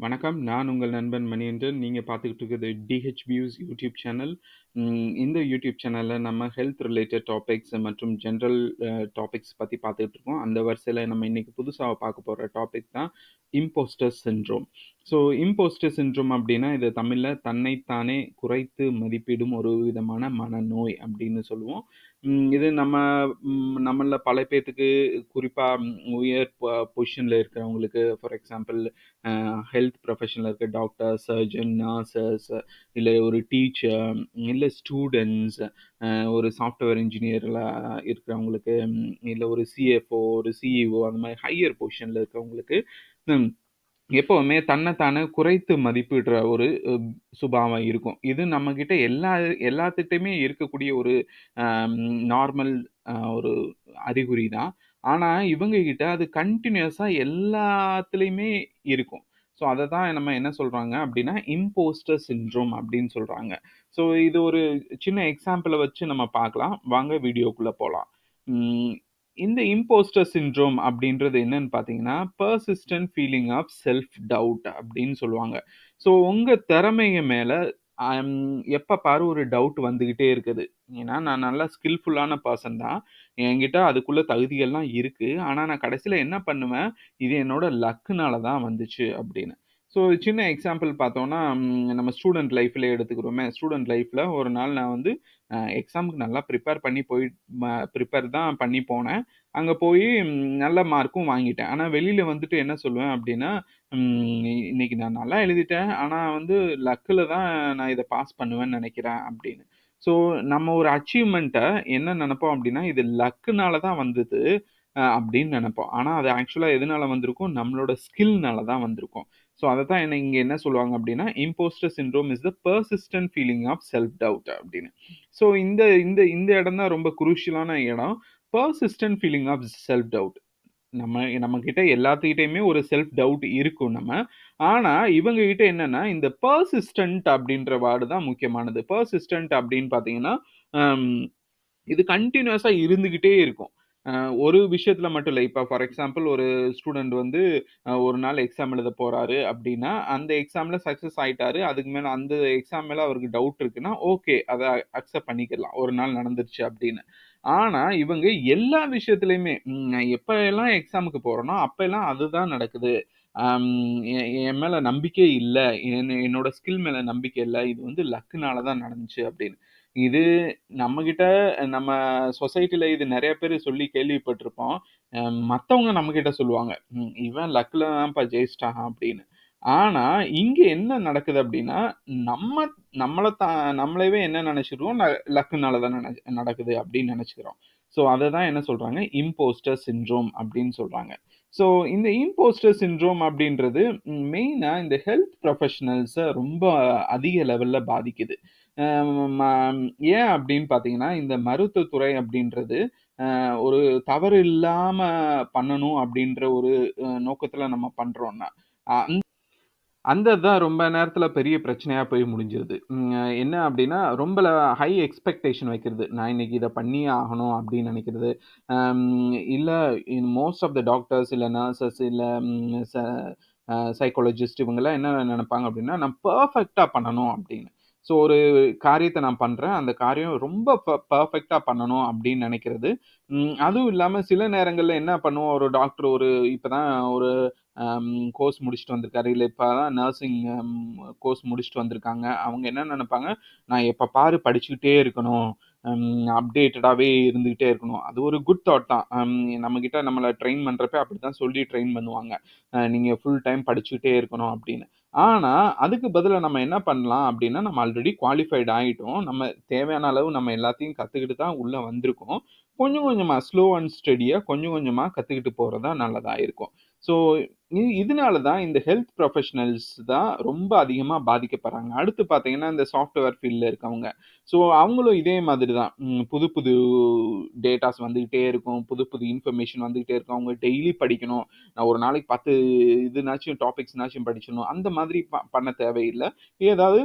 வணக்கம். நான் உங்கள் நண்பன் மணியன்றன் நீங்கள் பார்த்துக்கிட்டு இருக்கிறது டிஹெச் வியூஸ் யூடியூப் சேனல். இந்த யூடியூப் சேனலில் நம்ம ஹெல்த் ரிலேட்டட் டாபிக்ஸ் மற்றும் ஜென்ரல் டாபிக்ஸ் பற்றி பார்த்துக்கிட்டு இருக்கோம். அந்த வரிசையில் நம்ம இன்றைக்கி புதுசாக பார்க்க போகிற டாபிக் தான் impostor syndrome. So impostor syndrome அப்படின்னா இது தமிழில் தன்னைத்தானே குறைத்து மதிப்பிடும் ஒரு விதமான மனநோய் அப்படின்னு சொல்லுவோம். ம் இது நம்ம ம் நம்மள்ல பல பேத்துக்கு குறிப்பா உயர் பொ பொசிஷன்ல இருக்கிறவங்களுக்கு ஃபார் எக்ஸாம்பிள் அ ஹெல்த் ப்ரொஃபஷன்ல இருக்க டாக்டர், சர்ஜன், நர்சஸ் இல்ல ஒரு டீச்சர், இல்ல ஸ்டூடண்ட்ஸ், அ ஒரு சாஃப்ட்வேர் இன்ஜினியர்ல இருக்கிறவங்களுக்கு, இல்ல ஒரு சிஎஃப்ஓ, ஒரு சிஇஓ அந்த மாரி ஹையர் பொசிஷன்ல இருக்கிறவங்களுக்கு, ம் எப்பவுமே தன்னைத்தானே குறைத்து மதிப்பிடுற ஒரு சுபாவம் இருக்கும். இது நம்மகிட்ட எல்லா எல்லாத்துட்டயுமே இருக்கக்கூடிய ஒரு அ நார்மல் அ ஒரு அறிகுறி தான். ஆனா, இவங்க கிட்ட அது கன்டினியூஸா எல்லாத்துலயுமே இருக்கும். ஸோ, அத தான் நம்ம என்ன சொல்றாங்க அப்டின்னா, இம்போஸ்டர் சிண்ட்ரோம் அப்டின்னு சொல்றாங்க. ஸோ, இது ஒரு சின்ன எக்ஸாம்பிள வச்சு நம்ம பார்க்கலாம். வாங்க வீடியோக்குள்ள போலாம். ம் இந்த இம்போஸ்டர் சிண்ட்ரோம் அப்படின்றது என்னன்னு பார்த்தீங்கன்னா, persistent feeling of self doubt அப்படின்னு சொல்லுவாங்க. ஸோ, உங்கள் திறமைய மேலே எப்போ பாரு ஒரு டவுட் வந்துக்கிட்டே இருக்குது. ஏன்னா, நான் நல்லா ஸ்கில்ஃபுல்லான பர்சன் தான். என்கிட்ட அதுக்குள்ள தகுதிகள்லாம் இருக்குது ஆனால் நான் கடைசியில் என்ன பண்ணுவேன், இது என்னோட லக்குனால தான் வந்துச்சு அப்படின்னு ஸோ, சின்ன எக்ஸாம்பிள் பார்த்தோன்னா நம்ம ஸ்டூடெண்ட் லைஃப்லேயே எடுத்துக்கிறோமே, ஸ்டூடெண்ட் லைஃப்பில் ஒரு நாள் நான் வந்து எக்ஸாமுக்கு நல்லா ப்ரிப்பேர் பண்ணி போய் ம ப்ரிப்பேர் தான் பண்ணி போனேன். அங்கே போய் நல்ல மார்க்கும் வாங்கிட்டேன். ஆனால் வெளியில் வந்துட்டு என்ன சொல்லுவேன் அப்படின்னா இன்னைக்கு நான் நல்லா எழுதிட்டேன். ஆனால் வந்து லக்குல தான் நான் இதை பாஸ் பண்ணுவேன்னு நினைக்கிறேன் அப்படின்னு ஸோ, நம்ம ஒரு அச்சீவ்மெண்ட்டை என்ன நினப்போம் அப்படின்னா இது லக்குனால தான் வந்தது அப்படின்னு நினைப்போம் ஆனால் ஆனா, அது ஆக்சுவலா எதனால வந்திருக்கும்? நம்மளோட ஸ்கில்னால தான் வந்திருக்கும். ஸோ, அதத்தான் என்ன இங்க என்ன சொல்லுவாங்க அப்படின்னா impostor syndrome is the persistent feeling of self doubt அப்படின்னு ஸோ, இந்த இந்த இந்த இடம் தான் ரொம்ப குரூஷியலான இடம். Persistent feeling of self doubt. நம்ம நம்மகிட்ட எல்லாத்துக்கிட்டயுமே ஒரு செல்ஃப் டவுட் இருக்கும் நம்ம. ஆனா, இவங்க கிட்ட என்னன்னா, இந்த பர்சிஸ்டன்ட் அப்படின்ற வார்டு தான் முக்கியமானது. பர்சிஸ்டன்ட் அப்படின்னு பார்த்தீங்கன்னா, அம் இது கன்டினியூஸா இருந்துகிட்டே இருக்கும். ஒரு விஷயத்துல மட்டும் இல்ல. இப்ப ஃபார் எக்ஸாம்பிள் ஒரு ஸ்டூடெண்ட் வந்து அ ஒரு நாள் எக்ஸாம் எழுத போறாரு அப்டின்னா, அந்த எக்ஸாம்ல சக்சஸ் ஆயிட்டாரு. அதுக்கு மேல அந்த எக்ஸாம் மேல அவருக்கு டவுட் இருக்குன்னா, ஓகே. அத அக்செப்ட் பண்ணிக்கலாம். ஒரு நாள் நடந்துருச்சு அப்டின்னு. ஆனா, இவங்க எல்லா விஷயத்துலயுமே ம் எப்ப எல்லாம் எக்ஸாமுக்கு போறேனோ, அப்பல்லாம் அதுதான் நடக்குது. அம் எ என் மேல நம்பிக்கை இல்ல. என் என்னோட ஸ்கில் மேல நம்பிக்கை இல்ல. இது வந்து லக்குனால தான் நடந்துச்சு அப்டின்னு. இது நம்மகிட்ட நம்ம சொசைட்டில இது நிறைய பேர் சொல்லி கேள்விப்பட்டிருப்போம். அ மத்தவங்க நம்மகிட்ட சொல்லுவாங்க. ம் இவன் லக்ல தான்ப்பா ஜெயிச்சிட்டான் அப்படின்னு. ஆனா, இங்க என்ன நடக்குது அப்படின்னா நம்ம நம்மள தா நம்மளவே என்ன நினச்சிருவோம் ந லக்குனால தான் நட நடக்குது அப்படின்னு நினச்சிக்கிறோம் ஸோ, அத தான் என்ன சொல்றாங்க, இம்போஸ்டர் சிண்ட்ரோம் அப்படின்னு சொல்றாங்க. ஸோ, இந்த இம்போஸ்டர் சிண்ட்ரோம் அப்படின்றது மெயினாக மெயினா இந்த ஹெல்த் ப்ரொஃபஷனல்ஸ ரொம்ப அதிக லெவல்ல பாதிக்குது. ம ஏன் அப்படின்னு பார்த்தீங்கன்னா, இந்த மருத்துவத்துறை அப்படின்றது அ ஒரு தவறு இல்லாம பண்ணணும் அப்படின்ற ஒரு அ நோக்கத்துல நம்ம பண்றோம்னா, அந் அந்த தான் ரொம்ப நேரத்துல பெரிய பிரச்சனையா போய் முடிஞ்சிருது. ம் என்ன அப்படின்னா ரொம்ப ஹை எக்ஸ்பெக்டேஷன் வைக்கிறது. நான் இன்னைக்கு இத பண்ணியே ஆகணும் அப்படின்னு நினைக்கிறது அம் இல்ல மோஸ்ட் ஆஃப் த டாக்டர்ஸ் இல்ல நர்சஸ் இல்ல ம் ச அ சைக்காலஜிஸ்ட் இவங்கலாம் என்ன நினைப்பாங்க அப்படின்னா நான் பெர்ஃபெக்ட்டா பண்ணணும் அப்படின்னு ஸோ, ஒரு காரியத்தை நான் பண்ணுறேன் அந்த காரியம் ரொம்ப ப பெர்ஃபெக்ட்டா பண்ணணும் அப்படின்னு நினைக்கிறது அதுவும் இல்லாமல் சில நேரங்களில் என்ன பண்ணுவோம், ஒரு டாக்டர் ஒரு இப்போ தான் ஒரு கோர்ஸ் முடிச்சுட்டு வந்திருக்காரு. இல்லை இப்போ தான் நர்சிங் கோர்ஸ் முடிச்சுட்டு வந்திருக்காங்க. அவங்க என்ன நினைப்பாங்க நான் எப்போ பாரு படிச்சுக்கிட்டே இருக்கணும். அப்டேட்டடாகவே இருந்துக்கிட்டே இருக்கணும். அது ஒரு குட் தாட் தான். நம்மக்கிட்ட நம்மளை ட்ரெயின் பண்ணுறப்ப அப்படி தான் சொல்லி ட்ரெயின் பண்ணுவாங்க. நீங்கள் ஃபுல் டைம் படிச்சுக்கிட்டே இருக்கணும் அப்படின்னு ஆனா, அதுக்கு பதிலா நம்ம என்ன பண்ணலாம் அப்படின்னா நம்ம ஆல்ரெடி குவாலிஃபைட் ஆயிட்டோம். நம்ம தேவையான அளவு நம்ம எல்லாத்தையும் கத்துக்கிட்டு தான் உள்ள வந்திருக்கோம். கொஞ்சம் கொஞ்சமா ஸ்லோ அண்ட் ஸ்டெடியா கொஞ்சம் கொஞ்சமா கத்துக்கிட்டு போறது தான் நல்லதா இருக்கும். ஸோ, இதனால தான் இந்த ஹெல்த் ப்ரொஃபஷனல்ஸ் தான் ரொம்ப அதிகமாக பாதிக்கப்படுறாங்க. அடுத்து பார்த்தீங்கன்னா, இந்த சாஃப்ட்வேர் ஃபீல்டில் இருக்கவங்க. ஸோ, அவங்களும் இதே மாதிரி தான். புது புது டேட்டாஸ் வந்துக்கிட்டே இருக்கும். புது புது இன்ஃபர்மேஷன் வந்துகிட்டே இருக்கும். அவங்க டெய்லி படிக்கணும். நான் ஒரு நாளைக்கு 10 இதுனாச்சும் டாபிக்ஸ்னாச்சும் படிச்சிடணும். அந்த மாதிரி ப பண்ண தேவையில்லை ஏதாவது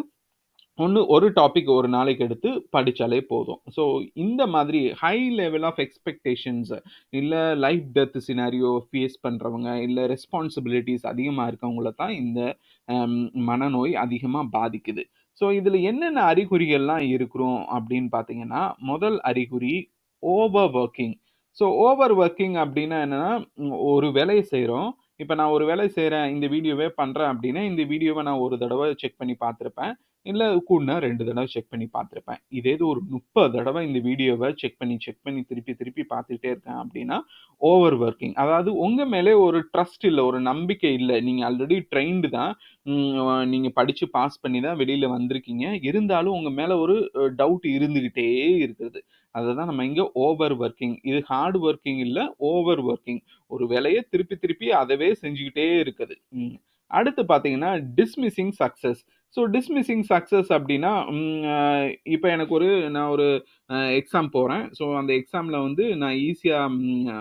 ஒன்று ஒரு டாபிக் ஒரு நாளைக்கு எடுத்து படித்தாலே போதும். ஸோ இந்த மாதிரி ஹை லெவல் ஆஃப் எக்ஸ்பெக்டேஷன்ஸ் இல்லை லைஃப் டெத் சினாரியோ ஃபேஸ் பண்ணுறவங்க இல்லை ரெஸ்பான்சிபிலிட்டிஸ் அதிகமாக இருக்கவங்கள தான் இந்த மனநோய் அதிகமாக பாதிக்குது. ஸோ இதில் என்னென்ன அறிகுறிகள்லாம் இருக்கிறோம் அப்படின்னு பார்த்தீங்கன்னா, முதல் அறிகுறி over working. So over working அப்படின்னா என்னென்னா ஒரு வேலையை செய்கிறோம் இப்போ நான் ஒரு வேலை செய்கிறேன் இந்த வீடியோவே பண்ணுறேன் அப்படின்னா, இந்த வீடியோவை நான் ஒரு தடவை செக் பண்ணி பார்த்துருப்பேன் இல்லை கூடனா ரெண்டு தடவை செக் பண்ணி பார்த்துருப்பேன் இதே இது ஒரு முப்பது தடவை இந்த வீடியோவை செக் பண்ணி, செக் பண்ணி திருப்பி, திருப்பி பார்த்துட்டே இருக்கேன் அப்படின்னா, ஓவர் ஒர்க்கிங். அதாவது உங்கள் மேலே ஒரு ட்ரஸ்ட் இல்லை ஒரு நம்பிக்கை இல்லை நீங்கள் ஆல்ரெடி ட்ரெயின்டு தான். நீங்கள் படித்து பாஸ் பண்ணி தான் வெளியில் வந்திருக்கீங்க. இருந்தாலும் உங்கள் மேலே ஒரு டவுட் இருந்துக்கிட்டே இருக்குது. அததான் நம்ம இங்கே ஓவர் ஒர்க்கிங். இது ஹார்ட் ஒர்க்கிங் இல்லை ஓவர் ஒர்க்கிங். ஒரு வேலையை திருப்பி, திருப்பி அதவே செஞ்சுக்கிட்டே இருக்குது. அடுத்து பார்த்தீங்கன்னா, dismissing success. So dismissing success அப்படின்னா, இப்போ எனக்கு ஒரு நான் ஒரு எக்ஸாம் போகிறேன் ஸோ அந்த எக்ஸாமில் வந்து நான் ஈஸியாக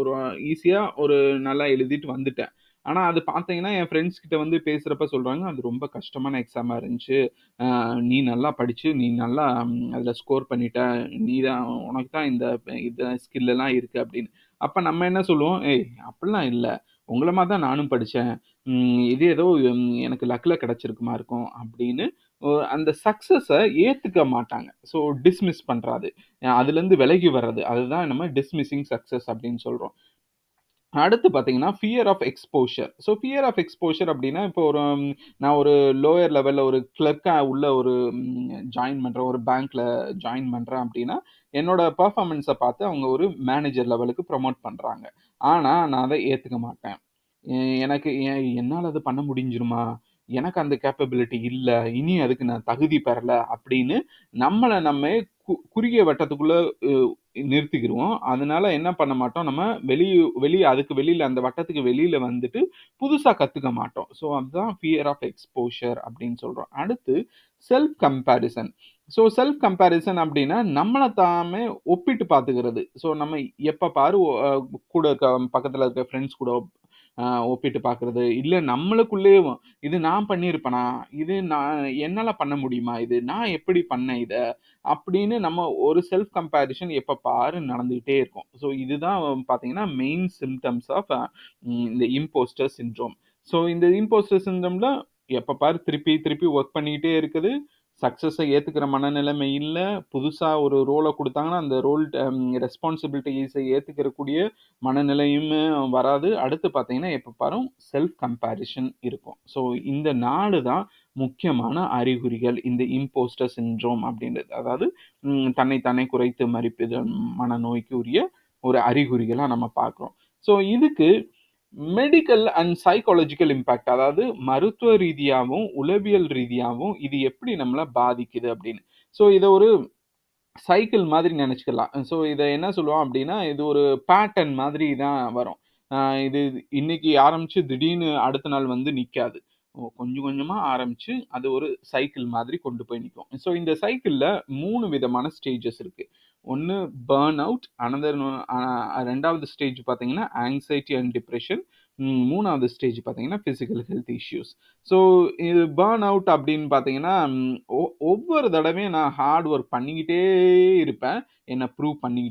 ஒரு ஈஸியாக ஒரு நல்லா எழுதிட்டு வந்துட்டேன். ஆனால் அது பார்த்தீங்கன்னா, என் ஃப்ரெண்ட்ஸ் கிட்ட வந்து பேசுகிறப்ப சொல்கிறாங்க "அது ரொம்ப கஷ்டமான எக்ஸாமாக இருந்துச்சு. நீ நல்லா படித்து நீ நல்லா அதில் ஸ்கோர் பண்ணிட்ட. நீ தான் உனக்கு தான் இந்த இந்த ஸ்கில்லெல்லாம் இருக்குது அப்படின்னு. அப்போ நம்ம என்ன சொல்லுவோம், "ஏய் அப்படிலாம் இல்லை உங்களமாக தான் நானும் படித்தேன் ம் இது ஏதோ எனக்கு லக்கில் கிடச்சிருக்குமா இருக்கும்" அப்படின்னு அந்த சக்ஸஸை ஏற்றுக்க மாட்டாங்க. ஸோ டிஸ்மிஸ் பண்ணுறாது அதுலேருந்து விலகி வர்றது. அதுதான் நம்ம டிஸ்மிஸிங் சக்ஸஸ் அப்படின்னு சொல்கிறோம் அடுத்து பார்த்தீங்கன்னா, fear of exposure. So fear of exposure அப்படின்னா, இப்போ ஒரு நான் ஒரு லோயர் லெவலில் ஒரு கிளர்க்காக உள்ள ஒரு ஜாயின் பண்ணுறேன் ஒரு பேங்க்கில் ஜாயின் பண்ணுறேன் அப்படின்னா, என்னோட பர்ஃபார்மன்ஸை பார்த்து அவங்க ஒரு மேனேஜர் லெவலுக்கு ப்ரொமோட் பண்ணுறாங்க ஆனால் நான் அதை ஏற்றுக்க மாட்டேன். எ எனக்கு எ என்னால அது பண்ண முடிஞ்சிருமா? எனக்கு அந்த கேப்பபிலிட்டி இல்ல. இனி அதுக்கு நான் தகுதி பெறல அப்படின்னு நம்மள நம்ம கு குறுகிய வட்டத்துக்குள்ள அ நிறுத்திக்கிருவோம். அதனால என்ன பண்ண மாட்டோம், நம்ம வெளியே வெளிய அதுக்கு வெளியில அந்த வட்டத்துக்கு வெளியில வந்துட்டு புதுசா கத்துக்க மாட்டோம். ஸோ அதுதான் ஃபியர் ஆஃப் எக்ஸ்போஷர் அப்படின்னு சொல்றோம். அடுத்து self comparison. So self comparison அப்படின்னா, நம்மள தாமே ஒப்பிட்டு பார்த்துக்கிறது. ஸோ நம்ம எப்ப பாரு அ கூட இருக்க பக்கத்துல இருக்க ஃப்ரெண்ட்ஸ் கூட ஒப்பிட்டு பார்க்குறது இல்லை நம்மளுக்குள்ளேயும் இது நான் பண்ணியிருப்பேனா இது நான் என்னால் பண்ண முடியுமா இது? நான் எப்படி பண்ணேன் இதை அப்படின்னு நம்ம ஒரு செல்ஃப் கம்பேரிஷன் எப்போ பாரு நடந்துகிட்டே இருக்கும். ஸோ இதுதான் பார்த்தீங்கன்னா, மெயின் சிம்டம்ஸ் ஆஃப் இந்த இம்போஸ்டர் சிண்ட்ரோம். ஸோ இந்த இம்போஸ்டர் சிண்ட்ரோம்ல எப்போ பாரு திருப்பி, திருப்பி ஒர்க் பண்ணிக்கிட்டே இருக்குது. சக்ஸஸை ஏற்றுக்கிற மனநிலைமை இல்லை புதுசாக ஒரு ரோலை கொடுத்தாங்கன்னா அந்த ரோல் ரெஸ்பான்சிபிலிட்டிஸை ஏற்றுக்கிறக்கூடிய மனநிலையுமே வராது. அடுத்து பார்த்தீங்கன்னா, எப்போ பாரும் செல்ஃப் கம்பேரிஷன் இருக்கும். ஸோ இந்த நாடு தான் முக்கியமான அறிகுறிகள். இந்த இம்போஸ்டர் சின்ட்ரோம் அப்படின்றது. அதாவது தன்னைத்தானே தன்னை குறைத்து மதிப்பிடுதல் மனநோய்க்கு உரிய ஒரு அறிகுறிகளாக நம்ம பார்க்குறோம் ஸோ இதுக்கு மெடிக்கல் அண்ட் சைக்காலஜிக்கல் இம்பாக்ட் அதாவது மருத்துவ ரீதியாகவும் உளவியல் ரீதியாகவும் இது எப்படி நம்மளை பாதிக்குது அப்படின்னு. ஸோ இதை ஒரு சைக்கிள் மாதிரி நினச்சிக்கலாம் ஸோ இதை என்ன சொல்லுவோம் அப்படின்னா, இது ஒரு பேட்டர்ன் மாதிரி தான் வரும். இது இன்னைக்கு ஆரம்பிச்சு திடீர்னு அடுத்த நாள் வந்து நிற்காது கொஞ்சம் கொஞ்சமாக ஆரம்பிச்சு, அது ஒரு சைக்கிள் மாதிரி கொண்டு போய் நிற்கும் ஸோ இந்த சைக்கிளில் மூணு விதமான ஸ்டேஜஸ் இருக்குது ஒன்று பேர்ன் அவுட், அனதர் ரெண்டாவது ஸ்டேஜ் பார்த்தீங்கன்னா, ஆங்சைட்டி அண்ட் டிப்ரெஷன் மூணாவது ஸ்டேஜ் பார்த்தீங்கன்னா, ஃபிசிக்கல் ஹெல்த் இஷ்யூஸ். ஸோ இது பேர்ன் அவுட் அப்படின்னு பார்த்தீங்கன்னா, ஒ ஒவ்வொரு தடவையும் நான் ஹார்ட் ஒர்க் பண்ணிக்கிட்டே இருப்பேன். என்னை ப்ரூவ் பண்ணி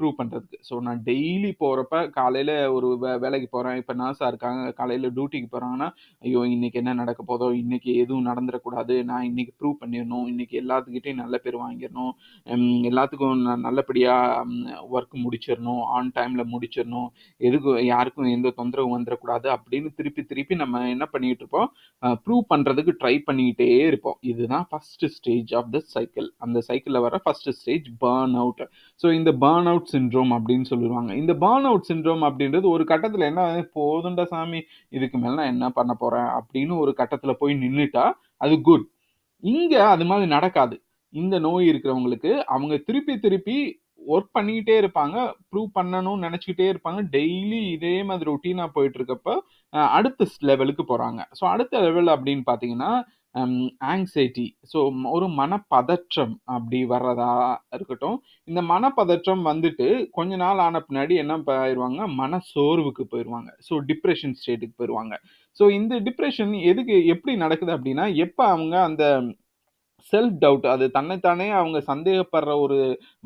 ப்ரூவ் பண்ணுறதுக்கு ஸோ நான் டெய்லி போகிறப்ப காலையில் ஒரு வே வேலைக்கு போகிறேன் இப்போ நர்ஸாக இருக்காங்க. காலையில் டியூட்டிக்கு போகிறாங்கன்னா ஐயோ! இன்றைக்கி என்ன நடக்க போதோ? இன்றைக்கி எதுவும் நடந்துடக்கூடாது நான் இன்னைக்கு ப்ரூவ் பண்ணிடணும் இன்றைக்கி எல்லாத்துக்கிட்டையும் நல்ல பேர் வாங்கிடணும் எல்லாத்துக்கும் நான் நல்லபடியாக ஒர்க் முடிச்சிடணும் ஆன் டைமில் முடிச்சிடணும் எதுக்கும் யாருக்கும் எந்த தொந்தரவும் வந்துடக்கூடாது அப்படின்னு திருப்பி, திருப்பி நம்ம என்ன பண்ணிகிட்டு இருப்போம், ப்ரூவ் பண்ணுறதுக்கு ட்ரை பண்ணிக்கிட்டே இருப்போம். இதுதான் first stage of the cycle. அந்த சைக்கிளில் வர first stage burn out. So இந்த பேர்ன் அவுட் சிண்ட்ரோம் அப்படின்னு சொல்லுவாங்க இந்த பர்ன் அவுட் சிண்ட்ரோம் அப்படின்றது ஒரு கட்டத்தில் என்ன போதுண்டா சாமி! இதுக்கு மேலே நான் என்ன பண்ண போகிறேன் அப்படின்னு ஒரு கட்டத்தில் போய் நின்றுட்டா அது குட். இங்கே அது மாதிரி நடக்காது. இந்த நோய் இருக்கிறவங்களுக்கு அவங்க திருப்பி, திருப்பி ஒர்க் பண்ணிக்கிட்டே இருப்பாங்க. ப்ரூவ் பண்ணணும்னு நினச்சிக்கிட்டே இருப்பாங்க. டெய்லி இதே மாதிரி ரொட்டீனா போயிட்டு இருக்கப்ப, அடுத்த லெவலுக்கு போகிறாங்க ஸோ அடுத்த லெவல் அப்படின்னு பார்த்தீங்கன்னா, Um, ஆங்ஸைட்டி ஸோ ஒரு மனப்பதற்றம் அப்படி வர்றதா இருக்கட்டும். இந்த மனப்பதற்றம் வந்துட்டு கொஞ்ச நாள் ஆன பின்னாடி என்ன ஆயிடுவாங்க மன சோர்வுக்கு போயிடுவாங்க ஸோ டிப்ரெஷன் ஸ்டேட்டுக்கு போயிடுவாங்க ஸோ இந்த டிப்ரெஷன் எதுக்கு எப்படி நடக்குது அப்படின்னா, எப்போ அவங்க அந்த செல்ஃப் டவுட் அது தன்னைத்தானே அவங்க சந்தேகப்படுற ஒரு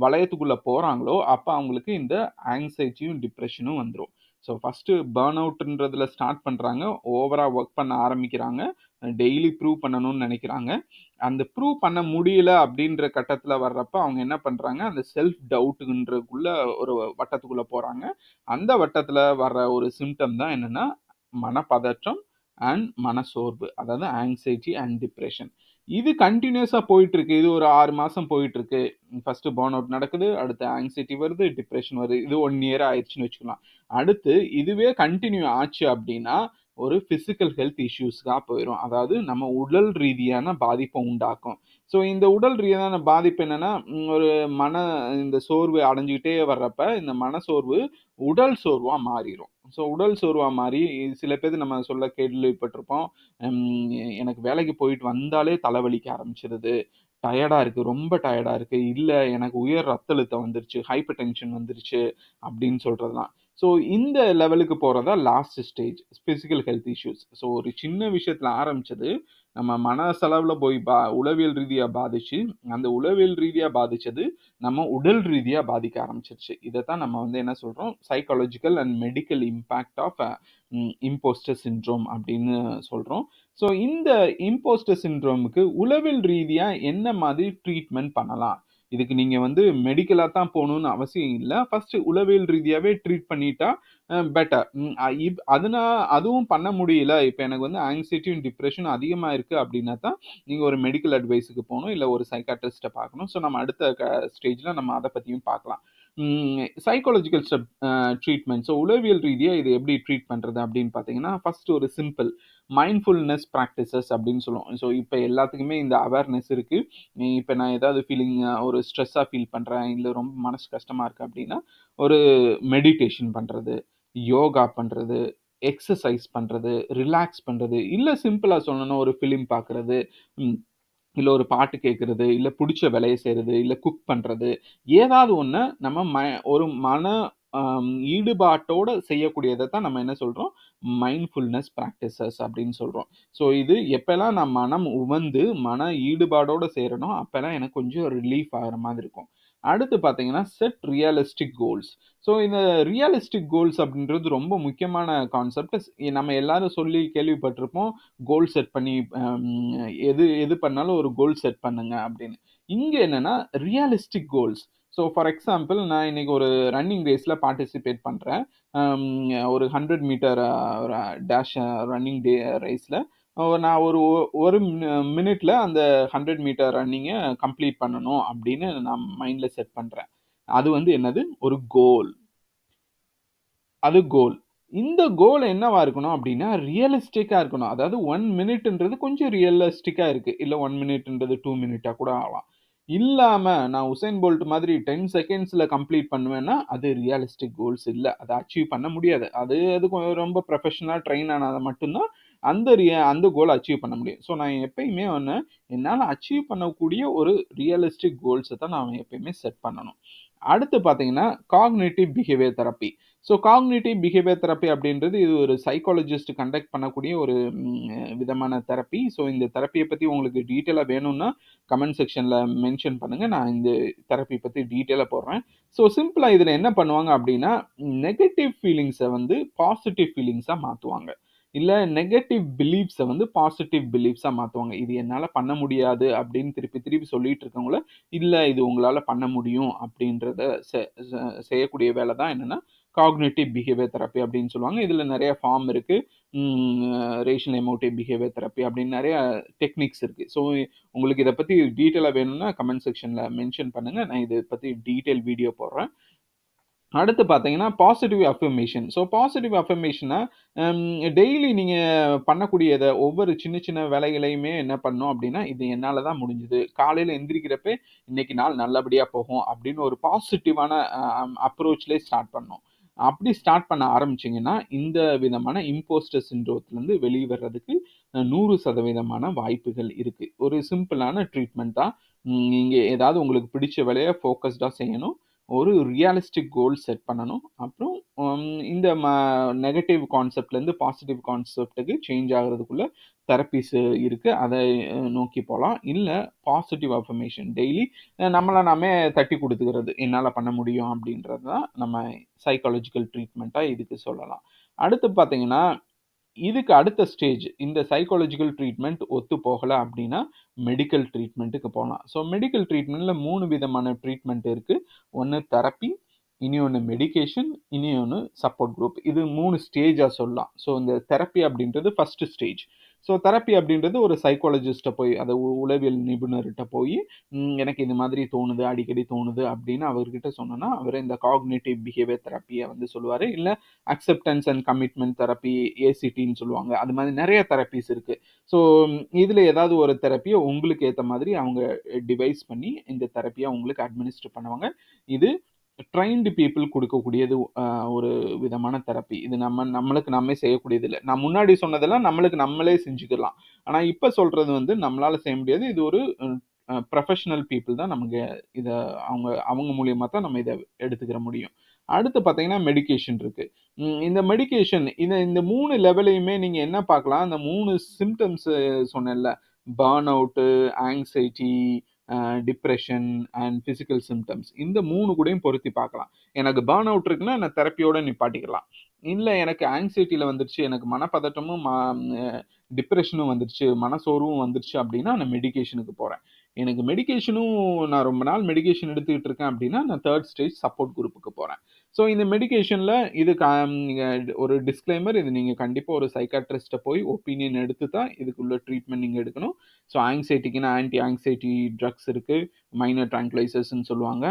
வளையத்துக்குள்ளே போகிறாங்களோ அப்போ அவங்களுக்கு இந்த ஆங்ஸைட்டியும், டிப்ரெஷனும் வந்துடும் ஸோ ஃபஸ்ட்டு பேர்ன் அவுட்ன்றதுல ஸ்டார்ட் பண்ணுறாங்க ஓவராக ஒர்க் பண்ண ஆரம்பிக்கிறாங்க. டெய்லி ப்ரூவ் பண்ணணும்னு நினைக்கிறாங்க அந்த ப்ரூவ் பண்ண முடியல அப்படின்ற கட்டத்தில் வர்றப்ப அவங்க என்ன பண்ணுறாங்க அந்த செல்ஃப் டவுட்டுன்றக்குள்ள ஒரு வட்டத்துக்குள்ளே போகிறாங்க அந்த வட்டத்தில் வர்ற ஒரு சிம்டம் தான் என்னென்னா மனப்பதற்றம் அண்ட் மனசோர்வு. அதாவது ஆங்ஸைட்டி அண்ட் டிப்ரெஷன் இது கண்டினியூஸாக போயிட்டுருக்கு. இது ஒரு ஆறு மாதம் போயிட்டுருக்கு. ஃபஸ்ட்டு பர்ன் அவுட் நடக்குது. அடுத்து ஆங்ஸைட்டி வருது, டிப்ரெஷன் வருது. இது ஒன் இயர் ஆயிடுச்சுன்னு வச்சுக்கலாம். அடுத்து இதுவே கண்டினியூ ஆச்சு அப்படின்னா, ஒரு ஃபிசிக்கல் ஹெல்த் இஷ்யூஸ்க்காக போயிடும் அதாவது நம்ம உடல் ரீதியான பாதிப்பை உண்டாக்கும். ஸோ இந்த உடல் ரீதியான பாதிப்பு என்னன்னா, ஒரு மன இந்த சோர்வு அடைஞ்சிக்கிட்டே வர்றப்ப, இந்த மனசோர்வு உடல் சோர்வாக மாறிடும் ஸோ உடல் சோர்வாக மாறி சில பேர் நம்ம சொல்ல கேள்விப்பட்டிருப்போம். எனக்கு வேலைக்கு போயிட்டு வந்தாலே தலைவலிக்க ஆரம்பிச்சிருது டயர்டாக இருக்குது ரொம்ப டயர்டாக இருக்குது இல்லை எனக்கு உயர் ரத்த அழுத்தம் வந்துருச்சு. ஹைப்பர் டென்ஷன் வந்துருச்சு அப்படின்னு சொல்கிறதுலாம் ஸோ இந்த லெவலுக்கு போகிறதா last stage. Physical health issues. So ஒரு சின்ன விஷயத்தில் ஆரம்பிச்சது, நம்ம மனசளவில் போய் பா உளவியல் ரீதியாக பாதிச்சு, அந்த உளவியல் ரீதியாக பாதித்தது நம்ம உடல் ரீதியாக பாதிக்க ஆரம்பிச்சிருச்சு இதை தான் நம்ம வந்து என்ன சொல்கிறோம் psychological and medical impact of impostor syndrome அப்படின்னு சொல்கிறோம் ஸோ இந்த இம்போஸ்டர் சின்ட்ரோமுக்கு உளவியல் ரீதியாக என்ன மாதிரி ட்ரீட்மெண்ட் பண்ணலாம்? இதுக்கு நீங்க வந்து மெடிக்கலாக தான் போகணுன்னு அவசியம் இல்லை ஃபர்ஸ்ட்டு உளவியல் ரீதியாகவே ட்ரீட் பண்ணிட்டா பெட்டர். இப் அதனால் அதுவும் பண்ண முடியல. இப்போ எனக்கு வந்து ஆங்ஸைட்டியும், டிப்ரெஷன் அதிகமாக இருக்குது அப்படின்னா தான், நீங்கள் ஒரு மெடிக்கல் அட்வைஸுக்கு போகணும் இல்லை ஒரு சைக்காட்ரிஸ்ட்டை பார்க்கணும். ஸோ நம்ம அடுத்த க ஸ்டேஜில் நம்ம அதை பற்றியும் பார்க்கலாம். Psychological step treatment. ஸோ உளவியல் ரீதியாக இதை எப்படி ட்ரீட் பண்ணுறது அப்படின்னு பார்த்தீங்கன்னா, ஃபர்ஸ்ட்டு ஒரு சிம்பிள் மைண்ட்ஃபுல்னஸ் ப்ராக்டிசஸ் அப்படின்னு சொல்லுவோம். ஸோ இப்போ எல்லாத்துக்குமே இந்த அவேர்னஸ் இருக்குது இப்போ நான் ஏதாவது ஃபீலிங் ஒரு ஸ்ட்ரெஸ்ஸாக ஃபீல் பண்ணுறேன் இல்லை ரொம்ப மனசு கஷ்டமாக இருக்குது அப்படின்னா, ஒரு மெடிடேஷன் பண்ணுறது யோகா பண்ணுறது எக்ஸசைஸ் பண்ணுறது ரிலாக்ஸ் பண்ணுறது இல்லை சிம்பிளாக சொல்லணும்னா ஒரு ஃபிலிம் பார்க்குறது இல்லை ஒரு பாட்டு கேட்குறது இல்லை பிடிச்ச வேலையை செய்கிறது இல்லை குக் பண்ணுறது ஏதாவது ஒன்று நம்ம ம ஒரு மன ஈடுபாட்டோடு ஈடுபாட்டோட தான் நம்ம என்ன சொல்கிறோம் மைண்ட்ஃபுல்னஸ் ப்ராக்டிசஸ் அப்படின்னு சொல்கிறோம் ஸோ இது எப்போல்லாம் நான் மனம் உவந்து, மன ஈடுபாடோட செய்கிறனோ அப்போல்லாம் எனக்கு கொஞ்சம் ரிலீஃப் ஆகிற மாதிரி இருக்கும். அடுத்து பார்த்தீங்கன்னா, செட் ரியலிஸ்டிக் கோல்ஸ். ஸோ இந்த ரியலிஸ்டிக் கோல்ஸ் அப்படின்றது ரொம்ப முக்கியமான கான்செப்ட். நம்ம எல்லாரும் சொல்லி கேள்விப்பட்டிருப்போம். கோல் செட் பண்ணி எது எது பண்ணாலும் ஒரு கோல் செட் பண்ணுங்க அப்படின்னு. இங்கே என்னன்னா, realistic goals. So for example நான் இன்னைக்கு ஒரு ரன்னிங் ரேஸில் பார்ட்டிசிபேட் பண்ணுறேன் ஒரு 100 மீட்டர் டேஷ் ரன்னிங் டே ரேஸில் நான் ஒரு ஒரு மினிட்ல அந்த 100 மீட்டர் ரன்னிங்க கம்ப்ளீட் பண்ணணும் அப்படின்னு நான் மைண்ட்ல செட் பண்றேன். அது வந்து என்னது? ஒரு கோல். அது கோல். இந்த கோல் என்னவா இருக்கணும் அப்படின்னா, ரியலிஸ்டிக்கா இருக்கணும். அதாவது 1 மினிட்ன்றது கொஞ்சம் ரியலிஸ்டிக்கா இருக்கு. இல்ல 1 மினிட்ன்றது 2 மினிட்டா கூட ஆகலாம். இல்லாம நான் உசைன் போல்ட் மாதிரி 10 செகண்ட்ஸ்ல கம்ப்ளீட் பண்ணுவேன்னா, அது ரியலிஸ்டிக் கோல்ஸ் இல்ல. அத அச்சீவ் பண்ண முடியாது. அது அது ரொம்ப ப்ரொஃபஷனலா ட்ரெயின் ஆனா மட்டும் தான் அந்த ரிய அந்த கோலை அச்சீவ் பண்ண முடியும். ஸோ நான் எப்பயுமே ஒன்று என்னால் அச்சீவ் பண்ணக்கூடிய ஒரு ரியலிஸ்டிக் கோல்ஸை தான் நான் எப்பயுமே செட் பண்ணணும். அடுத்து பார்த்தீங்கன்னா, cognitive behaviour therapy. So cognitive behaviour therapy அப்படின்றது இது ஒரு சைக்காலஜிஸ்ட் கண்டக்ட் பண்ணக்கூடிய ஒரு விதமான தெரப்பி. ஸோ இந்த தெரப்பியை பற்றி உங்களுக்கு டீட்டெயிலாக வேணும்னா, கமெண்ட் செக்ஷனில் மென்ஷன் பண்ணுங்கள் நான் இந்த தெரப்பி பற்றி டீட்டெயிலாக போடுறேன். ஸோ சிம்பிளாக இதில் என்ன பண்ணுவாங்க அப்படின்னா, நெகட்டிவ் ஃபீலிங்ஸை வந்து பாசிட்டிவ் ஃபீலிங்ஸாக மாற்றுவாங்க இல்ல நெகட்டிவ் பிலீஃப்ஸ வந்து பாசிட்டிவ் பிலீஃப்ஸா மாத்துவாங்க. இது என்னால பண்ண முடியாது அப்படின்னு திருப்பி திருப்பி சொல்லிட்டு இருக்கவங்கள, இல்ல இது உங்களால பண்ண முடியும் அப்படின்றத செ செ செய்யக்கூடிய வேலை தான் என்னன்னா, காக்னிட்டிவ் பிஹேவியர் தெரப்பி அப்படின்னு சொல்லுவாங்க. இதுல நெறைய ஃபார்ம் இருக்கு. ம் ரேஷனல் எமோட்டிவ் பிஹேவியர் தெரப்பி அப்படின்னு நெறைய டெக்னிக்ஸ் இருக்கு. ஸோ உங்களுக்கு இத பத்தி டீட்டெயிலா வேணும்னா கமெண்ட் செக்ஷன்ல மென்ஷன் பண்ணுங்க. நான் இத பத்தி டீட்டெயில் வீடியோ போடுறேன். அடுத்து பார்த்தீங்கன்னா, பாசிட்டிவ் அஃபர்மேஷன். ஸோ பாசிட்டிவ் அஃபர்மேஷன்னா, டெய்லி நீங்கள் பண்ணக்கூடியதை ஒவ்வொரு சின்ன சின்ன வேலைகளையுமே என்ன பண்ணோம் அப்படின்னா, இது என்னால் தான் முடிஞ்சது. காலையில் எந்திரிக்கிறப்பே இன்னைக்கு நாள் நல்லபடியாக போகும் அப்படின்னு ஒரு பாசிட்டிவான அப்ரோச்லேயே ஸ்டார்ட் பண்ணோம் அப்படி ஸ்டார்ட் பண்ண ஆரம்பிச்சிங்கன்னா இந்த விதமான இம்போஸ்டர் சிண்ட்ரோம்லருந்து வெளியே வர்றதுக்கு நூறு சதவீதமான வாய்ப்புகள் இருக்குது ஒரு சிம்பிளான ட்ரீட்மெண்ட் தான். நீங்கள் ஏதாவது உங்களுக்கு பிடிச்ச வேலையை ஃபோக்கஸ்டாக செய்யணும். ஒரு ரியலிஸ்டிக் கோல் செட் பண்ணணும். அப்புறம் இந்த ம நெகட்டிவ் கான்செப்ட்லேருந்து பாசிட்டிவ் கான்செப்ட்டுக்கு சேஞ்ச் ஆகிறதுக்குள்ள தெரப்பிஸ் இருக்குது அதை நோக்கி போகலாம் இல்லை பாசிட்டிவ் அஃபர்மேஷன் டெய்லி நம்மளை நாமே தட்டி கொடுத்துக்கிறது என்னால் பண்ண முடியும் அப்படின்றது தான் நம்ம சைக்காலஜிக்கல் ட்ரீட்மெண்ட்டாக இதுக்கு சொல்லலாம். அடுத்து பார்த்தீங்கன்னா இதுக்கு அடுத்த ஸ்டேஜ் இந்த சைக்காலஜிக்கல் ட்ரீட்மெண்ட் ஒத்து போகலை அப்படின்னா மெடிக்கல் ட்ரீட்மெண்ட்டுக்கு போகலாம். ஸோ மெடிக்கல் ட்ரீட்மெண்ட்டில் மூணு விதமான ட்ரீட்மெண்ட் இருக்குது ஒன்று தெரப்பி இனி ஒன்று மெடிகேஷன் இனி ஒன்று சப்போர்ட் குரூப் இது மூணு ஸ்டேஜாக சொல்லலாம். ஸோ இந்த தெரப்பி அப்படின்றது ஃபர்ஸ்ட் ஸ்டேஜ் ஸோ தெரப்பி அப்படின்றது ஒரு சைக்காலஜிஸ்ட்டை போய் அதை உளவியல் நிபுணர்கிட்ட போய் எனக்கு இது மாதிரி தோணுது அடிக்கடி தோணுது அப்படின்னு அவர்கிட்ட சொன்னோன்னா அவர் இந்த காக்னேட்டிவ் பிஹேவியர் தெரப்பியை வந்து சொல்லுவார். இல்லை அக்செப்டன்ஸ் அண்ட் கமிட்மெண்ட் தெரப்பி ஏசிடின்னு சொல்லுவாங்க. அது மாதிரி நிறைய தெரப்பிஸ் இருக்குது ஸோ இதில் ஏதாவது ஒரு தெரப்பியை உங்களுக்கு ஏற்ற மாதிரி அவங்க டிவைஸ் பண்ணி இந்த தெரப்பியை உங்களுக்கு அட்மினிஸ்டர் பண்ணுவாங்க. இது ட்ரைன்டு பீப்புள் கொடுக்கக்கூடியது ஒரு விதமான தெரப்பி இது நம்ம நம்மளுக்கு நம்மே செய்யக்கூடியது இல்லை. நான் முன்னாடி சொன்னதெல்லாம் நம்மளுக்கு நம்மளே செஞ்சுக்கலாம். ஆனால் இப்போ சொல்கிறது வந்து நம்மளால் செய்ய முடியாது. இது ஒரு ப்ரொஃபஷனல் பீப்புள் தான் நமக்கு இதை அவங்க அவங்க மூலியமாக தான் நம்ம இதை எடுத்துக்கிற முடியும். அடுத்து பார்த்தீங்கன்னா மெடிகேஷன் இருக்குது இந்த மெடிக்கேஷன் இந்த இந்த மூணு லெவலையுமே நீங்கள் என்ன பார்க்கலாம்? அந்த மூணு சிம்டம்ஸ் சொன்னேன்ல. Burn out anxiety depression and physical symptoms இந்த மூணு கூடயும் பொருத்தி பார்க்கலாம். எனக்கு பேர்ன் அவுட் இருக்குன்னா நான் தெரப்பியோடு நிப்பாட்டிக்கலாம். இல்லை எனக்கு ஆங்ஸைட்டியில் வந்துருச்சு எனக்கு மனப்பதட்டமும் டிப்ரெஷனும் வந்துருச்சு மனசோர்வும் வந்துருச்சு அப்படின்னா நான் மெடிகேஷனுக்கு போகிறேன் எனக்கு மெடிகேஷனும் நான் ரொம்ப நாள் மெடிகேஷன் எடுத்துக்கிட்டு இருக்கேன் அப்படின்னா நான் தேர்ட் ஸ்டேஜ் சப்போர்ட் குரூப்புக்கு போகிறேன் ஸோ இந்த மெடிக்கேஷனில் um, இது நீங்கள் ஒரு டிஸ்க்ளைமர் இது நீங்கள் கண்டிப்பாக ஒரு சைக்காட்ரிஸ்ட்டை போய் ஒப்பீனியன் எடுத்து தான் இதுக்குள்ள ட்ரீட்மெண்ட் நீங்கள் எடுக்கணும். ஸோ ஆங்ஸைட்டிக்குன்னா ஆன்டி ஆங்ஸைட்டி ட்ரக்ஸ் இருக்குது மைனர் ட்ராங்குலைசர்ஸ்னு சொல்லுவாங்க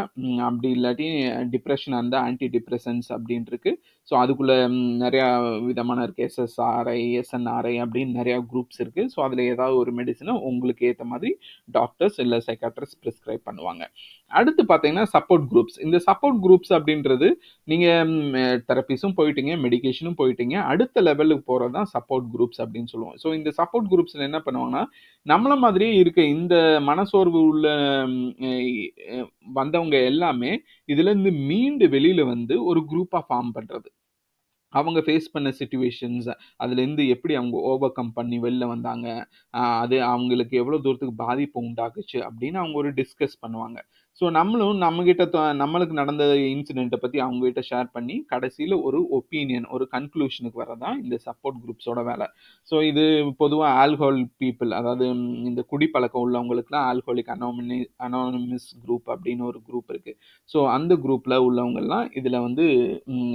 அப்படி இல்லாட்டி டிப்ரெஷன் அந்த ஆன்டி டிப்ரெஷன்ஸ் அப்படின்னு இருக்கு. ஸோ அதுக்குள்ளே நிறையா விதமான இருக்குது எஸ்எஸ்ஆர்ஐ எஸ்என்ஆர்ஐ அப்படின்னு நிறையா குரூப்ஸ் இருக்குது ஸோ அதில் ஏதாவது ஒரு மெடிசனை உங்களுக்கு ஏற்ற மாதிரி டாக்டர்ஸ் இல்லை சைக்காட்ரிஸ்ட் ப்ரிஸ்கிரைப் பண்ணுவாங்க. அடுத்து பார்த்தீங்கன்னா சப்போர்ட் குரூப்ஸ் இந்த சப்போர்ட் குரூப்ஸ் அப்படின்றது நீங்கள் தெரப்பிஸும் போயிட்டீங்க மெடிகேஷனும் போயிட்டீங்க. அடுத்த லெவலுக்கு போகிறது தான் சப்போர்ட் குரூப்ஸ் அப்படின்னு சொல்லுவோம். ஸோ இந்த சப்போர்ட் குரூப்ஸில் என்ன பண்ணுவாங்கன்னா நம்மள மாதிரியே இருக்க இந்த மனசோர்வு உள்ள வந்தவங்க எல்லாமே இதுலேருந்து மீண்டு வெளியில் வந்து ஒரு குரூப்பாக ஃபார்ம் பண்ணுறது அவங்க ஃபேஸ் பண்ண சுச்சுவேஷன்ஸ் அதுலேருந்து எப்படி அவங்க ஓவர் கம் பண்ணி வெளில வந்தாங்க அது அவங்களுக்கு எவ்வளோ தூரத்துக்கு பாதிப்பு உண்டாக்குச்சு அப்படின்னு அவங்க ஒரு டிஸ்கஸ் பண்ணுவாங்க. ஸோ நம்மளும் நம்மகிட்ட நம்மளுக்கு நடந்த இன்சிடெண்ட்டை பற்றி அவங்ககிட்ட ஷேர் பண்ணி கடைசியில் ஒரு ஒப்பீனியன் ஒரு கன்க்ளூஷனுக்கு வரதான் இந்த சப்போர்ட் குரூப்ஸோட வேலை. ஸோ இது பொதுவாக ஆல்கோஹால் பீப்புள் அதாவது இந்த குடிப்பழக்கம் உள்ளவங்களுக்குலாம் ஆல்கோலிக் அனோமினி அனோனிமஸ் குரூப் அப்படின்னு ஒரு குரூப் இருக்குது ஸோ அந்த குரூப்பில் உள்ளவங்கெல்லாம் இதில் வந்து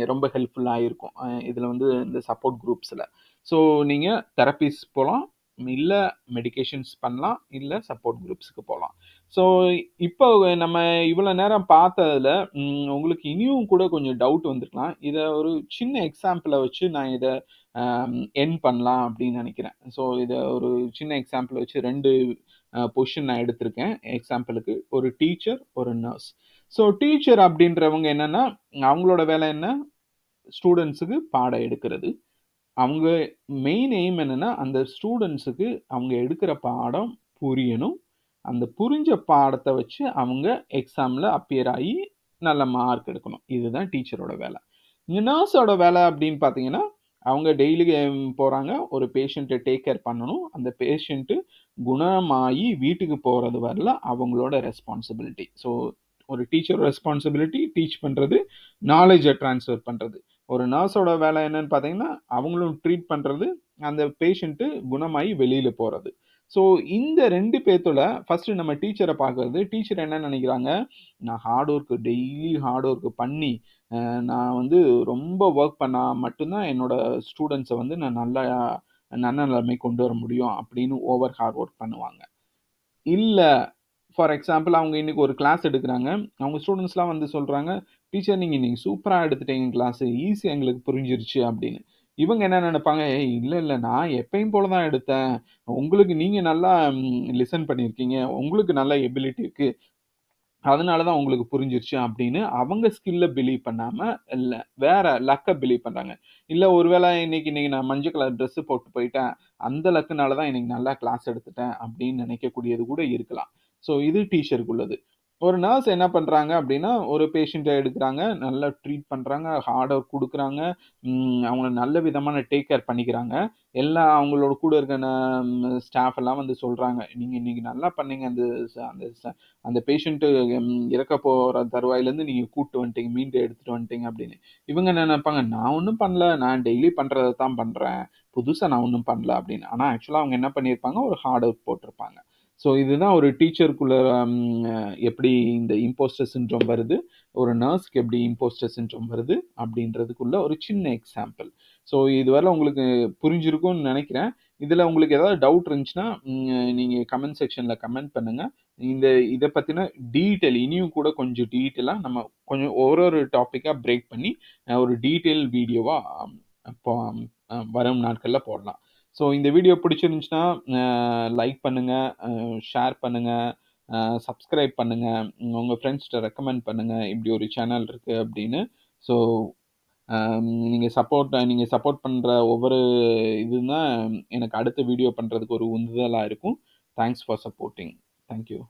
ரொம்ப ஹெல்ப்ஃபுல்லாக இருக்கும் இதில் வந்து இந்த சப்போர்ட் குரூப்ஸில் ஸோ நீங்கள் தெரப்பிஸ் போகலாம் இல்லை மெடிகேஷன்ஸ் பண்ணலாம் இல்லை சப்போர்ட் குரூப்ஸுக்கு போகலாம் ஸோ இப்போ நம்ம இவ்வளோ நேரம் பார்த்ததுல உங்களுக்கு இனியும் கூட கொஞ்சம் டவுட் வந்திருக்கலாம். இதை ஒரு சின்ன எக்ஸாம்பிளை வச்சு நான் இதை என் பண்ணலாம் அப்படின்னு நினைக்கிறேன். ஸோ இதை ஒரு சின்ன எக்ஸாம்பிளை வச்சு ரெண்டு பொசிஷன் நான் எடுத்திருக்கேன். எக்ஸாம்பிளுக்கு ஒரு டீச்சர் ஒரு நர்ஸ் ஸோ டீச்சர் அப்படின்றவங்க என்னென்னா அவங்களோட வேலை என்ன? ஸ்டூடெண்ட்ஸுக்கு பாடம் எடுக்கிறது. அவங்க மெயின் எய்ம் என்னென்னா அந்த ஸ்டூடெண்ட்ஸுக்கு அவங்க எடுக்கிற பாடம் புரியணும். அந்த புரிஞ்ச பாடத்தை வச்சு அவங்க எக்ஸாமில் அப்பியர் ஆகி நல்ல மார்க் எடுக்கணும். இதுதான் டீச்சரோட வேலை. இங்கே நர்ஸோட வேலை அப்படின்னு பார்த்தீங்கன்னா அவங்க டெய்லி போகிறாங்க ஒரு பேஷண்ட்டை டேக் கேர் பண்ணணும். அந்த பேஷண்ட்டு குணமாகி வீட்டுக்கு போகிறது வரல. அவங்களோட ரெஸ்பான்சிபிலிட்டி ஸோ ஒரு டீச்சர் ரெஸ்பான்சிபிலிட்டி டீச் பண்ணுறது நாலேஜை ட்ரான்ஸ்ஃபர் பண்ணுறது ஒரு நர்ஸோட வேலை என்னன்னு பார்த்தீங்கன்னா அவங்களும் ட்ரீட் பண்ணுறது அந்த பேஷண்ட்டு குணமாகி வெளியில் போகிறது ஸோ இந்த ரெண்டு பேர்த்தோட ஃபஸ்ட்டு நம்ம டீச்சரை பார்க்கறது. டீச்சர் என்ன நினைக்கிறாங்க? நான் hard work daily hard work பண்ணி நான் வந்து ரொம்ப ஒர்க் பண்ணால் மட்டும்தான் என்னோட ஸ்டூடெண்ட்ஸை வந்து நான் நல்லா நல்ல நிலைமை கொண்டு வர முடியும் அப்படின்னு ஓவர் ஹார்ட் ஒர்க் பண்ணுவாங்க. இல்லை ஃபார் எக்ஸாம்பிள் அவங்க இன்றைக்கி ஒரு கிளாஸ் எடுக்கிறாங்க. அவங்க ஸ்டூடெண்ட்ஸ்லாம் வந்து சொல்கிறாங்க டீச்சர் நீங்கள் இன்றைக்கி சூப்பராக எடுத்துட்டீங்க கிளாஸ் ஈஸியாக எங்களுக்கு புரிஞ்சிருச்சு அப்படின்னு. இவங்க என்ன நினைப்பாங்க ஏய் இல்லை இல்லை நான் எப்பயும் போல தான் எடுத்தேன். உங்களுக்கு நீங்கள் நல்லா லிசன் பண்ணியிருக்கீங்க. உங்களுக்கு நல்ல எபிலிட்டி இருக்குது அதனால தான் உங்களுக்கு புரிஞ்சிருச்சு அப்படின்னு அவங்க ஸ்கில்ல பிலீவ் பண்ணாம இல்லை வேற லக்கை பிலீவ் பண்றாங்க. இல்லை ஒருவேளை இன்னைக்கு இன்னைக்கு நான் மஞ்சள் கலர் ட்ரெஸ்ஸு போட்டு போயிட்டேன். அந்த லக்குனால தான் இன்னைக்கு நல்லா கிளாஸ் எடுத்துட்டேன் அப்படின்னு நினைக்கக்கூடியது கூட இருக்கலாம். ஸோ இது டீச்சருக்கு உள்ளது ஒரு நர்ஸ் என்ன பண்ணுறாங்க அப்படின்னா, ஒரு பேஷண்ட்டை எடுக்கிறாங்க நல்லா ட்ரீட் பண்ணுறாங்க ஹார்ட் ஒர்க் கொடுக்குறாங்க அவங்கள நல்ல விதமான டேக் கேர் பண்ணிக்கிறாங்க. எல்லா அவங்களோட கூட இருக்க ஸ்டாஃப் எல்லாம் வந்து சொல்கிறாங்க நீங்கள் இன்றைக்கி நல்லா பண்ணீங்க. அந்த அந்த அந்த பேஷண்ட்டு இறக்க போகிற தருவாயிலேருந்து நீங்கள் கூப்பிட்டு வந்துட்டீங்க, மீண்டு எடுத்துகிட்டு வந்துட்டீங்க" அப்படின்னு. இவங்க என்ன நினைப்பாங்க "நான் ஒன்றும் பண்ணல. நான் டெய்லி பண்ணுறதை தான் பண்ணுறேன் புதுசாக நான் ஒன்றும் பண்ணல" அப்படின்னு. ஆனால் ஆக்சுவலாக அவங்க என்ன பண்ணியிருப்பாங்க, ஒரு ஹார்ட் ஒர்க் போட்டிருப்பாங்க. ஸோ இதுதான் ஒரு டீச்சருக்குள்ள எப்படி இந்த இம்போஸ்டர் சின்ட்ரோம் வருது, ஒரு நர்ஸ்க்கு எப்படி இம்போஸ்டர் சின்ட்ரோம் வருது அப்படின்றதுக்குள்ள ஒரு சின்ன எக்ஸாம்பிள். ஸோ இதுவரை உங்களுக்கு புரிஞ்சிருக்கும்னு நினைக்கிறேன் இதில் உங்களுக்கு ஏதாவது டவுட் இருந்துச்சுன்னா, நீங்கள் கமெண்ட் செக்ஷனில் கமெண்ட் பண்ணுங்கள் இந்த இதை பற்றின டீட்டெயில் இனியும் கூட கொஞ்சம் டீட்டெயிலாக நம்ம கொஞ்சம் ஒரு ஒரு டாப்பிக்காக பிரேக் பண்ணி, ஒரு டீட்டெயில் வீடியோவாக வரும் நாட்களில் போடலாம். ஸோ இந்த வீடியோ பிடிச்சிருந்துச்சுன்னா, லைக் பண்ணுங்கள் ஷேர் பண்ணுங்கள் சப்ஸ்கிரைப் பண்ணுங்கள் உங்கள் ஃப்ரெண்ட்ஸ்கிட்ட ரெக்கமெண்ட் பண்ணுங்கள் இப்படி ஒரு சேனல் இருக்குது அப்படின்னு. ஸோ நீங்கள் சப்போர்ட் நீங்கள் சப்போர்ட் பண்ணுற ஒவ்வொரு இதுதான் எனக்கு அடுத்த வீடியோ பண்ணுறதுக்கு ஒரு உந்துதலாக இருக்கும். Thanks for supporting. Thank you.